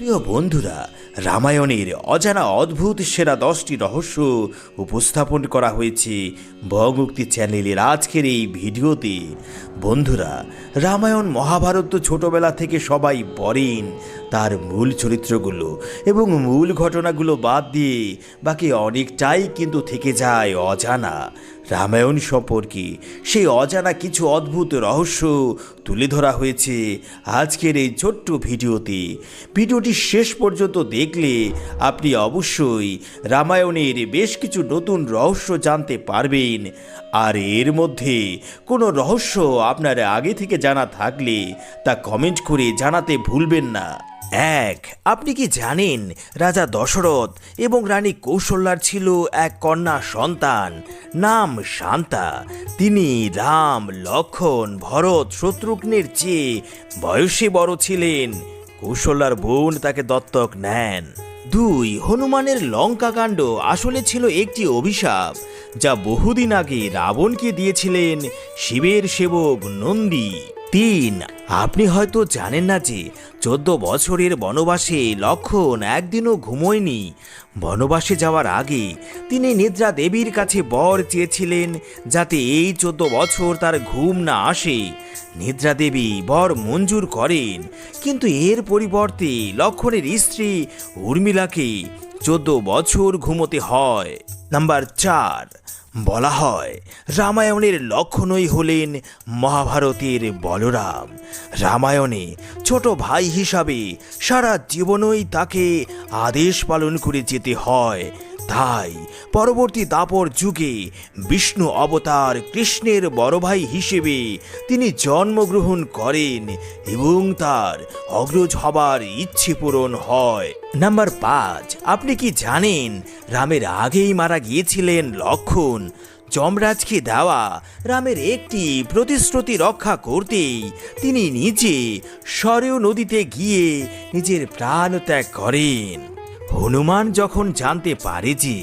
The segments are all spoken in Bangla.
প্রিয় বন্ধুরা, রামায়ণের অজানা অদ্ভুত সেরা দশটি রহস্য উপস্থাপন করা হয়েছে ভগমুক্তি চ্যানেলের আজকের এই ভিডিওতে। বন্ধুরা, রামায়ণ মহাভারত তো ছোটবেলা থেকে সবাই পড়েন তার মূল চরিত্রগুলো এবং মূল ঘটনাগুলো বাদ দিয়ে বাকি অনেকটাই কিন্তু থেকে যায় অজানা। রামায়ণ সম্পর্কে সেই অজানা কিছু অদ্ভুত রহস্য তুলে ধরা হয়েছে আজকের এই ছোট্ট ভিডিওতে। ভিডিওটি শেষ পর্যন্ত দেখলে আপনি অবশ্যই রামায়ণের বেশ কিছু নতুন রহস্য জানতে পারবেন। আর এর মধ্যে কোনো রহস্য আপনার আগে থেকে জানা থাকলে তা কমেন্ট করে জানাতে ভুলবেন না। এক, আপনি কি জানেন, রাজা দশরথ এবং রানী কৌশল্যার ছিল এক কন্যা সন্তান, নাম শান্তা। তিনি রাম, লক্ষণ, ভরত, শত্রুঘ্নের চেয়ে বয়সে বড় ছিলেন। কৌশল্যার বোন তাকে দত্তক নেন। দুই, হনুমানের লঙ্কা কাণ্ড আসলে ছিল একটি অভিশাপ, যা বহুদিন আগে রাবণকে দিয়েছিলেন শিবের সেবক নন্দী। তিন। আপনি হয়তো জানেন না যে চোদ্দ বছরের বনবাসে লক্ষণ একদিনও ঘুমোয়নি। বনবাসে যাওয়ার আগে তিনি নিদ্রা দেবীর কাছে বর চেয়েছিলেন যাতে এই চোদ্দ বছর তার ঘুম না আসে। নিদ্রা দেবী বর মঞ্জুর করেন, কিন্তু এর পরিবর্তে লক্ষণের স্ত্রী উর্মিলাকে চোদ্দ বছর ঘুমোতে হয়। নাম্বার চার, বলা হয় রামায়ণের লক্ষণই হলেন মহাভারতের বলরাম। রামায়ণে ছোট ভাই হিসাবে সারা জীবনই তাকে আদেশ পালন করে যেতে হয়। তাই পরবর্তী দাপর যুগে বিষ্ণু অবতার কৃষ্ণের বড় ভাই হিসেবে তিনি জন্মগ্রহণ করেন এবং তার অগ্রজ হবার ইচ্ছে পূরণ হয়। নাম্বার পাঁচ, আপনি কি জানেন রামের আগেই মারা গিয়েছিলেন লক্ষণ? যমরাজকে দেওয়া রামের একটি প্রতিশ্রুতি রক্ষা করতেই তিনি নিজে সরেও নদীতে গিয়ে নিজের প্রাণ ত্যাগ করেন। হনুমান যখন জানতে পারে যে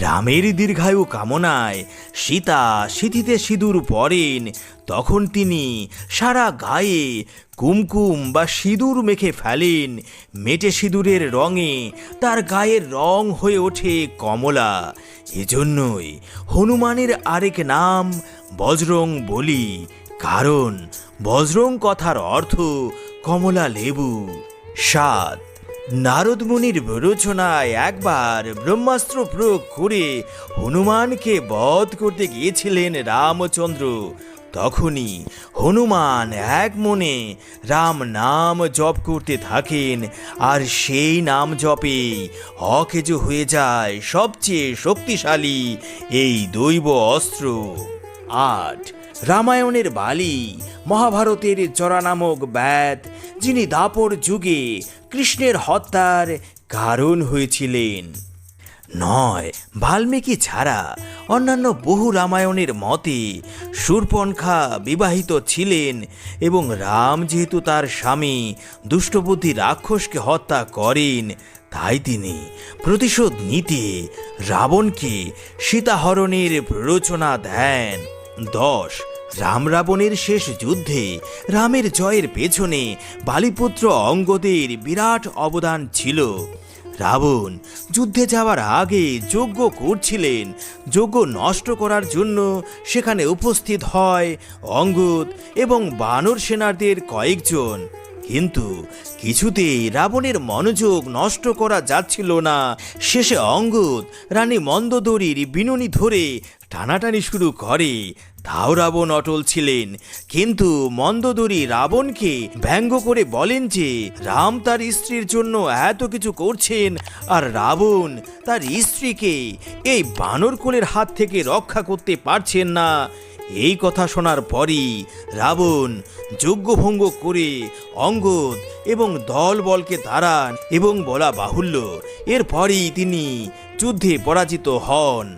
রামের দীর্ঘায়ু কামনায় সীতা সিথিতে সিঁদুর পরেন, তখন তিনি সারা গায়ে কুমকুম বা সিঁদুর মেখে ফেলেন। মেটে সিঁদুরের রঙে তার গায়ের রং হয়ে ওঠে কমলা। এজন্যই হনুমানের আরেক নাম বজরং বলি, কারণ বজরং কথার অর্থ কমলা লেবু সাত নারদ মুনির বিরোচনায় একবার ব্রহ্মাস্ত্র প্রয়োগ করে হনুমানকে বধ করতে গিয়েছিলেন রামচন্দ্র। তখনই হনুমান এক মনে রাম নাম জপ করতে থাকেন আর সেই নাম জপে অকেজো হয়ে যায় সবচেয়ে শক্তিশালী এই দৈব অস্ত্র। আট, রামায়ণের বালি, মহাভারতের জরা নামক ব্যাত, যিনি দাপর যুগে কৃষ্ণের হত্যার কারণ হয়েছিলেন। নয়, বাল্মীকি ছাড়া অন্যান্য বহু রামায়ণের মতে শূর্পণখা বিবাহিত ছিলেন এবং রাম যেহেতু তার স্বামী, দুষ্টবুদ্ধি রাক্ষসকে হত্যা করেন, তাই তিনি প্রতিশোধ নিতে রাবণকে সীতাহরণের প্ররোচনা দেন। দশ রাম রাবণের শেষ যুদ্ধে রামের জয়ের পেছনে বালিপুত্র অঙ্গদের বিরাট অবদান ছিল। রাবণ যুদ্ধে যাওয়ার আগে যজ্ঞ করছিলেন। যজ্ঞ নষ্ট করার জন্য সেখানে উপস্থিত হয় অঙ্গদ এবং বানর সেনাদের কয়েকজন। কিন্তু কিছুতেই রাবণের মনোযোগ নষ্ট করা যাচ্ছিল না। শেষে অঙ্গদ রানী মন্দোদরীর বিনুনি ধরে টানাটানি শুরু করে। তাও রাবণ অটল ছিলেন। কিন্তু মন্দোদরী রাবণকে ব্যঙ্গ করে বলেন যে, রাম তার স্ত্রীর জন্য এত কিছু করছেন আর রাবণ তার স্ত্রীকে এই বানরকুলের হাত থেকে রক্ষা করতে পারছেন না। এই কথা শোনার পরই রাবণ যজ্ঞভঙ্গ করে অঙ্গদ এবং দল বলকে তাড়ান এবং বলা বাহুল্য। এরপরই তিনি যুদ্ধে পরাজিত হন।